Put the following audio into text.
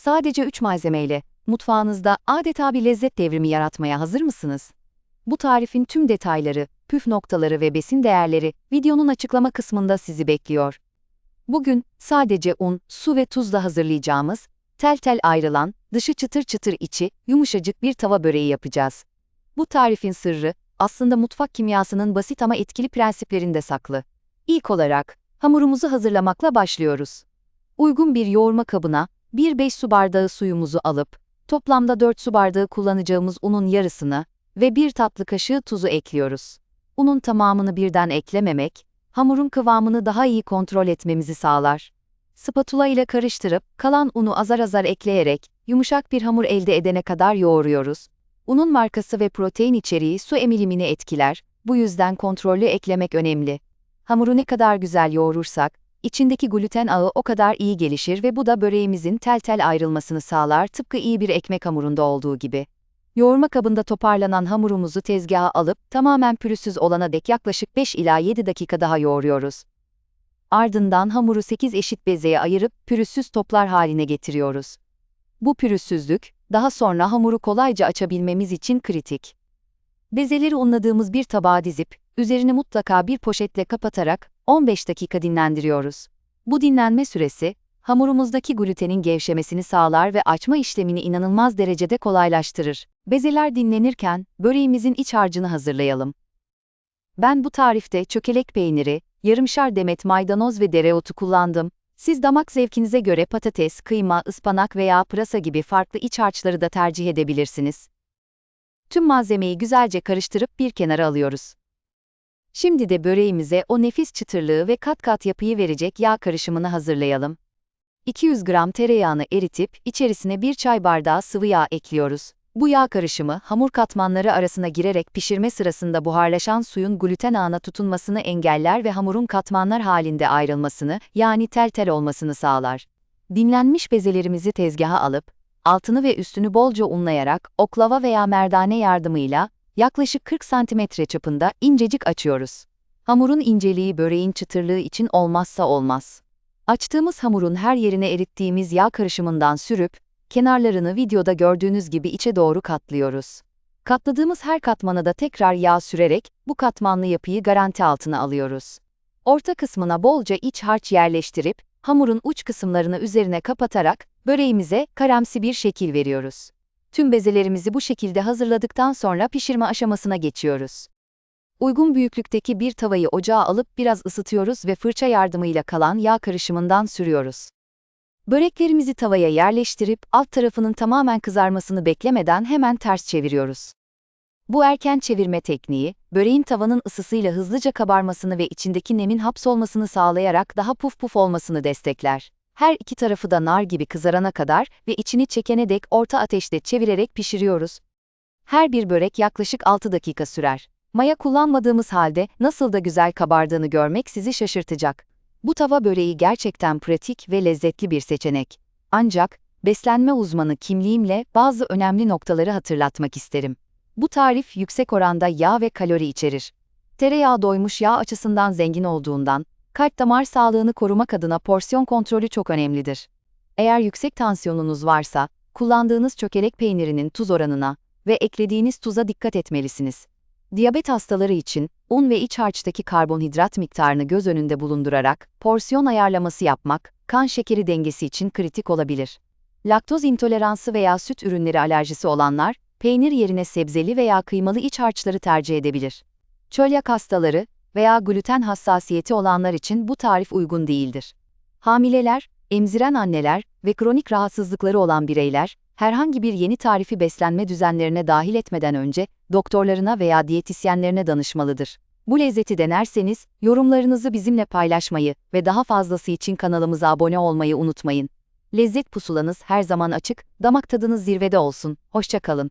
Sadece 3 malzemeyle mutfağınızda adeta bir lezzet devrimi yaratmaya hazır mısınız? Bu tarifin tüm detayları, püf noktaları ve besin değerleri videonun açıklama kısmında sizi bekliyor. Bugün sadece un, su ve tuzla hazırlayacağımız, tel tel ayrılan, dışı çıtır çıtır içi, yumuşacık bir tava böreği yapacağız. Bu tarifin sırrı, aslında mutfak kimyasının basit ama etkili prensiplerinde saklı. İlk olarak, hamurumuzu hazırlamakla başlıyoruz. Uygun bir yoğurma kabına, 1-5 su bardağı suyumuzu alıp, toplamda 4 su bardağı kullanacağımız unun yarısını ve 1 tatlı kaşığı tuzu ekliyoruz. Unun tamamını birden eklememek, hamurun kıvamını daha iyi kontrol etmemizi sağlar. Spatula ile karıştırıp, kalan unu azar azar ekleyerek, yumuşak bir hamur elde edene kadar yoğuruyoruz. Unun markası ve protein içeriği su emilimini etkiler, bu yüzden kontrollü eklemek önemli. Hamuru ne kadar güzel yoğurursak, içindeki gluten ağı o kadar iyi gelişir ve bu da böreğimizin tel tel ayrılmasını sağlar tıpkı iyi bir ekmek hamurunda olduğu gibi. Yoğurma kabında toparlanan hamurumuzu tezgaha alıp tamamen pürüzsüz olana dek yaklaşık 5 ila 7 dakika daha yoğuruyoruz. Ardından hamuru 8 eşit bezeye ayırıp pürüzsüz toplar haline getiriyoruz. Bu pürüzsüzlük, daha sonra hamuru kolayca açabilmemiz için kritik. Bezeleri unladığımız bir tabağa dizip, üzerini mutlaka bir poşetle kapatarak 15 dakika dinlendiriyoruz. Bu dinlenme süresi, hamurumuzdaki glutenin gevşemesini sağlar ve açma işlemini inanılmaz derecede kolaylaştırır. Bezeler dinlenirken, böreğimizin iç harcını hazırlayalım. Ben bu tarifte çökelek peyniri, yarımşar demet maydanoz ve dereotu kullandım. Siz damak zevkinize göre patates, kıyma, ıspanak veya pırasa gibi farklı iç harçları da tercih edebilirsiniz. Tüm malzemeyi güzelce karıştırıp bir kenara alıyoruz. Şimdi de böreğimize o nefis çıtırlığı ve kat kat yapıyı verecek yağ karışımını hazırlayalım. 200 gram tereyağını eritip içerisine bir çay bardağı sıvı yağ ekliyoruz. Bu yağ karışımı hamur katmanları arasına girerek pişirme sırasında buharlaşan suyun gluten ağına tutunmasını engeller ve hamurun katmanlar halinde ayrılmasını, yani tel tel olmasını sağlar. Dinlenmiş bezelerimizi tezgaha alıp, altını ve üstünü bolca unlayarak oklava veya merdane yardımıyla yaklaşık 40 cm çapında incecik açıyoruz. Hamurun inceliği böreğin çıtırlığı için olmazsa olmaz. Açtığımız hamurun her yerine erittiğimiz yağ karışımından sürüp, kenarlarını videoda gördüğünüz gibi içe doğru katlıyoruz. Katladığımız her katmana da tekrar yağ sürerek bu katmanlı yapıyı garanti altına alıyoruz. Orta kısmına bolca iç harç yerleştirip, hamurun uç kısımlarını üzerine kapatarak böreğimize karamsi bir şekil veriyoruz. Tüm bezelerimizi bu şekilde hazırladıktan sonra pişirme aşamasına geçiyoruz. Uygun büyüklükteki bir tavayı ocağa alıp biraz ısıtıyoruz ve fırça yardımıyla kalan yağ karışımından sürüyoruz. Böreklerimizi tavaya yerleştirip alt tarafının tamamen kızarmasını beklemeden hemen ters çeviriyoruz. Bu erken çevirme tekniği, böreğin tavanın ısısıyla hızlıca kabarmasını ve içindeki nemin hapsolmasını sağlayarak daha puf puf olmasını destekler. Her iki tarafı da nar gibi kızarana kadar ve içini çekene dek orta ateşte çevirerek pişiriyoruz. Her bir börek yaklaşık 6 dakika sürer. Maya kullanmadığımız halde nasıl da güzel kabardığını görmek sizi şaşırtacak. Bu tava böreği gerçekten pratik ve lezzetli bir seçenek. Ancak, beslenme uzmanı kimliğimle bazı önemli noktaları hatırlatmak isterim. Bu tarif yüksek oranda yağ ve kalori içerir. Tereyağı doymuş yağ açısından zengin olduğundan, kalp damar sağlığını korumak adına porsiyon kontrolü çok önemlidir. Eğer yüksek tansiyonunuz varsa, kullandığınız çökelek peynirinin tuz oranına ve eklediğiniz tuza dikkat etmelisiniz. Diyabet hastaları için, un ve iç harçtaki karbonhidrat miktarını göz önünde bulundurarak, porsiyon ayarlaması yapmak, kan şekeri dengesi için kritik olabilir. Laktoz intoleransı veya süt ürünleri alerjisi olanlar, peynir yerine sebzeli veya kıymalı iç harçları tercih edebilir. Çölyak hastaları veya gluten hassasiyeti olanlar için bu tarif uygun değildir. Hamileler, emziren anneler ve kronik rahatsızlıkları olan bireyler, herhangi bir yeni tarifi beslenme düzenlerine dahil etmeden önce doktorlarına veya diyetisyenlerine danışmalıdır. Bu lezzeti denerseniz yorumlarınızı bizimle paylaşmayı ve daha fazlası için kanalımıza abone olmayı unutmayın. Lezzet pusulanız her zaman açık, damak tadınız zirvede olsun. Hoşçakalın.